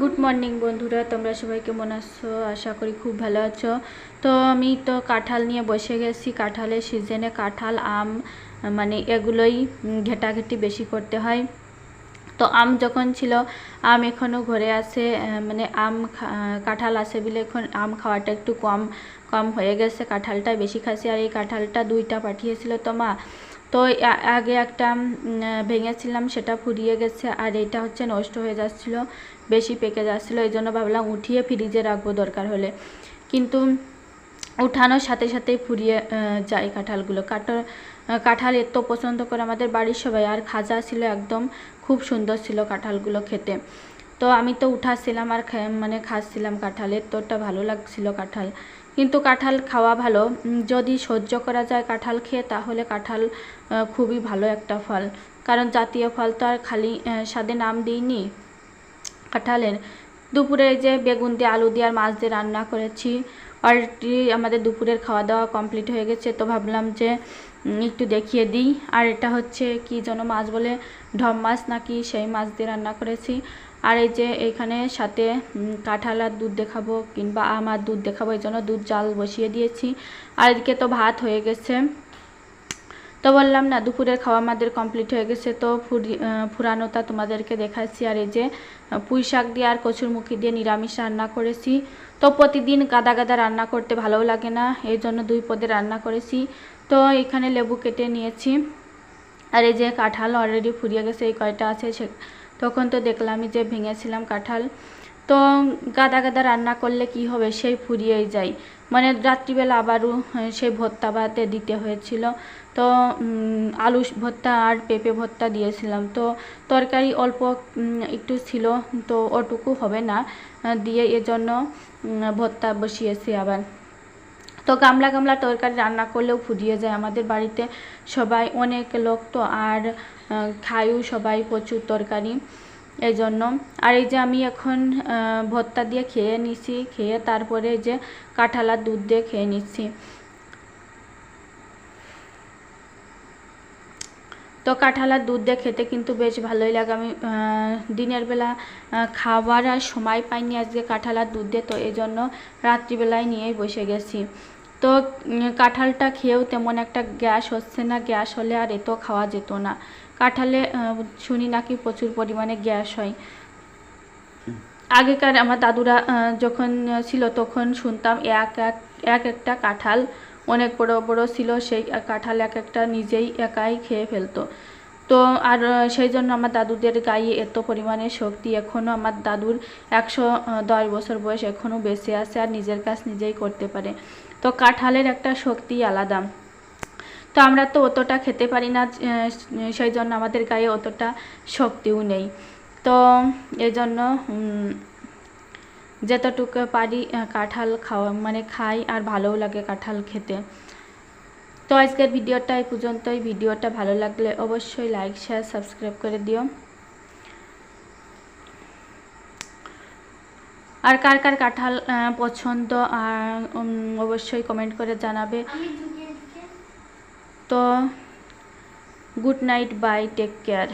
Good morning বন্ধুরা। তোমরা সবাই কেমন আছো? আশা করি খুব ভালো আছো। তো আমি তো কাঁঠাল নিয়ে বসে গেছি। কাঁঠালের সিজনে কাঁঠাল, আম মানে এগুলোই ঘেটাঘেটি বেশি করতে হয়। তো আম যখন ছিল, আম এখনও ঘরে আছে। মানে আম কাঁঠাল আছে বলে এখন আম খাওয়াটা একটু কম কম হয়ে গেছে। কাঁঠালটা বেশি খাসি আর এই কাঁঠালটা দুইটা পাঠিয়েছিল তো মা। তো আগে একটা ভেঙেছিলাম, সেটা ফুরিয়ে গেছে, আর এটা হচ্ছে নষ্ট হয়ে যাচ্ছিল, বেশি পেকে যাচ্ছিল, এই জন্য ভাবলাম উঠিয়ে ফ্রিজে রাখব দরকার হলে। কিন্তু উঠানোর সাথে সাথেই ফুরিয়ে যায় কাঁঠালগুলো। কাঁঠাল কাঁঠাল এত পছন্দ করে আমাদের বাড়ির সবাই, আর খাজা ছিল একদম, খুব সুন্দর ছিল কাঁঠালগুলো খেতে। তো আমি তো উঠাচ্ছিলাম আর মানে খাচ্ছিলাম কাঁঠালের তোরটা ভালো লাগছিল কাঁঠাল। কিন্তু কাঁঠাল খাওয়া ভালো। যদি সহ্য করা যায় কাঁঠাল খেয়ে, তাহলে কাঁঠাল খুবই ভালো একটা ফল। কারণ জাতীয় ফল তো আর খালি স্বাদে নাম দিইনি। কাঁঠালের দুপুরে যে বেগুন দিয়ে আলু দিয়ে আর মাছ দিয়ে রান্না করেছি। অলরেডি আমাদের দুপুরের খাওয়া দাওয়া কমপ্লিট হয়ে গেছে। তো ভাবলাম যে একটু দেখিয়ে দিই। আর এটা হচ্ছে, কি যেন মাছ বলে, ঢম মাছ নাকি সেই মাছ দিয়ে রান্না করেছি। আর এই যে এখানে সাথে কাঁঠাল আর দুধ দেখাবো কিংবা আম আর দুধ দেখাবো, এই জন্য দুধ জাল বসিয়ে দিয়েছি। আর এদিকে তো ভাত হয়ে গেছে। তো বললাম, না, দুপুরের খাওয়া আমাদের কমপ্লিট হয়ে গেছে। তো ফুরি ফুরানোটা তোমাদেরকে দেখাচ্ছি। আর এই যে, পুঁই শাক দিয়ে আর কচুর মুখি দিয়ে নিরামিষ রান্না করেছি। তো প্রতিদিন গাদা গাদা রান্না করতে ভালোও লাগে না, এই জন্য দুই পদে রান্না করেছি। তো এখানে লেবু কেটে নিয়েছি। আর এই যে কাঁঠাল অলরেডি ফুরিয়ে গেছে, এই কয়টা আছে সে তখন তো দেখলামই যে ভেঙেছিলাম কাঁঠাল। তো গাদা গাদা রান্না করলে কি হবে? সেই ফুরিয়েই যায়। মানে রাত্রিবেলা আবারও সেই ভর্তা ভাতে দিতে হয়েছিল। তো আলু ভর্তা আর পেঁপে ভর্তা দিয়েছিলাম। তো তরকারি অল্প একটু ছিল, তো ওটুকু হবে না দিয়ে এজন্য ভর্তা বসিয়েছি আবার। তো গামলা গামলা তরকারি রান্না করলেও ফুরিয়ে যায়। আমাদের বাড়িতে সবাই অনেক লোক তো আর খায়ও সবাই প্রচুর তরকারি। এই জন্য আর এই যে আমি এখন ভর্তা দিয়ে খেয়ে নিছি, খেয়ে তারপরে যে কাঁঠাল আর দুধ দিয়ে খেয়ে নিচ্ছি। তো কাঁঠাল আর দুধ দিয়ে খেতে কিন্তু বেশ ভালোই লাগে। আমি দিনের বেলা খাবার আর সময় পাইনি আজকে কাঁঠালার দুধ দিয়ে, তো এই জন্য রাত্রিবেলায় নিয়েই বসে গেছি। তো কাঁঠালটা খেয়েও তেমন একটা গ্যাস হচ্ছে না, গ্যাস হলে আর এত খাওয়া যেত না। কাঁঠালে শুনি নাকি প্রচুর পরিমাণে গ্যাস হয়। আগেকার আমার দাদুরা যখন ছিল তখন শুনতাম এক এক এক একটা কাঁঠাল অনেক বড় বড় ছিল, সেই কাঁঠাল এক একটা নিজেই একাই খেয়ে ফেলতো। তো, আর সেই জন্য আমার দাদুদের গায়ে এত পরিমাণে শক্তি এখনও আমার দাদুর একশো দশ বছর বয়স এখনও বেঁচে আছে আর নিজের কাজ নিজেই করতে পারে। তো কাঁঠালের একটা শক্তি আলাদা। তো আমরা তো অতটা খেতে পারি না সেই জন্য আমাদের গায়ে অতটা শক্তিও নেই। তো এই জন্য যতটুকু পারি কাঁঠাল খাওয়া মানে খাই আর ভালোও লাগে কাঁঠাল খেতে। তো আজকের ভিডিওটা এই পর্যন্তই। ভিডিওটা ভালো লাগলে অবশ্যই লাইক শেয়ার সাবস্ক্রাইব করে দিও। আর কার কার কাঁঠাল পছন্দ? আর অবশ্যই কমেন্ট করে জানাবে। তো good night bye take care